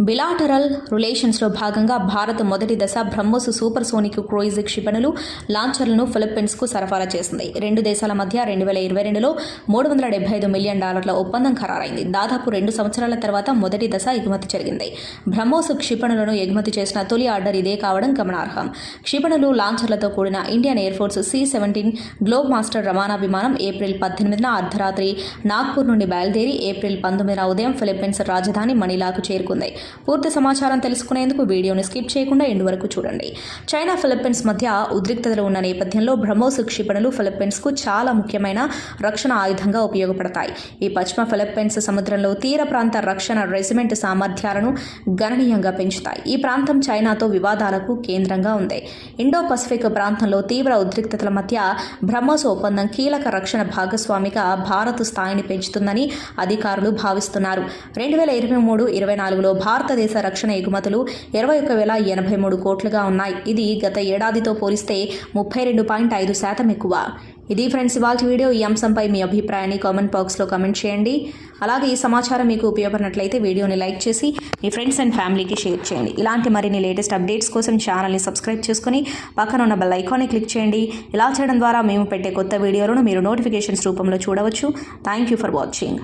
బిలాటరల్ రిలేషన్స్లో భాగంగా భారత్ మొదటి దశ బ్రహ్మోస్ సూపర్ సోనిక్ క్రూయిజ్ క్షిపణులు లాంచర్లను ఫిలిప్పీన్స్కు సరఫరా చేసింది. రెండు దేశాల మధ్య రెండు వేల ఇరవై రెండులో మూడు వందల డెబ్బై ఐదు మిలియన్ డాలర్ల ఒప్పందం ఖరారైంది. దాదాపు రెండు సంవత్సరాల తర్వాత మొదటి దశ ఎగుమతి జరిగింది. బ్రహ్మోస్ క్షిపణులను ఎగుమతి చేసిన తొలి ఆర్డర్ ఇదే కావడం గమనార్హం. క్షిపణులు లాంచర్లతో కూడిన Indian Air Force C seventeen Globemaster రవాణా విమానం ఏప్రిల్ పద్దెనిమిదిన అర్ధరాత్రి నాగ్పూర్ నుండి బయలుదేరి ఏప్రిల్ పంతొమ్మిదిన ఉదయం ఫిలిప్పీన్స్ రాజధాని మనీలాకు చేరుకుంది. పూర్తి సమాచారం తెలుసుకునేందుకు వీడియోని స్కిప్ చేయకుండా ఎండు వరకు చూడండి. చైనా ఫిలిప్పీన్స్ మధ్య ఉద్రిక్తతలు ఉన్న నేపథ్యంలో బ్రహ్మోస్ క్షిపణులు ఫిలిప్పీన్స్కు చాలా ముఖ్యమైన రక్షణ ఆయుధంగా ఉపయోగపడతాయి. ఈ పశ్చిమ ఫిలిప్పీన్స్ సముద్రంలో తీర ప్రాంత రక్షణ రెజిమెంట్ సామర్థ్యాలను గణనీయంగా పెంచుతాయి. ఈ ప్రాంతం చైనాతో వివాదాలకు కేంద్రంగా ఉంది. ఇండో పసిఫిక్ ప్రాంతంలో తీవ్ర ఉద్రిక్తతల మధ్య బ్రహ్మోస్ ఒప్పందం కీలక రక్షణ భాగస్వామిగా భారత్ స్థాయిని పెంచుతుందని అధికారులు భావిస్తున్నారు. రెండు వేల ఇరవై మూడు ఇరవై నాలుగులో భారతదేశ రక్షణ ఎగుమతులు ఇరవై ఒక వేల ఎనభై మూడు కోట్లుగా ఉన్నాయి. ఇది గత ఏడాదితో పోలిస్తే ముప్పై రెండు పాయింట్ ఐదు శాతం ఎక్కువ. ఇది ఫ్రెండ్స్ ఇవాళ వీడియో ఈ అంశంపై మీ అభిప్రాయాన్ని కామెంట్ బాక్స్లో కామెంట్ చేయండి. అలాగే ఈ సమాచారం మీకు ఉపయోగపడినట్లయితే వీడియోని లైక్ చేసి మీ ఫ్రెండ్స్ అండ్ ఫ్యామిలీకి షేర్ చేయండి. ఇలాంటి మరిన్ని లేటెస్ట్ అప్డేట్స్ కోసం ఛానల్ని సబ్స్క్రైబ్ చేసుకుని పక్కన ఉన్న బెల్ ఐకాన్ని క్లిక్ చేయండి. ఇలా చేయడం ద్వారా మేము పెట్టే కొత్త వీడియోలను మీరు నోటిఫికేషన్స్ రూపంలో చూడవచ్చు. Thank you for watching.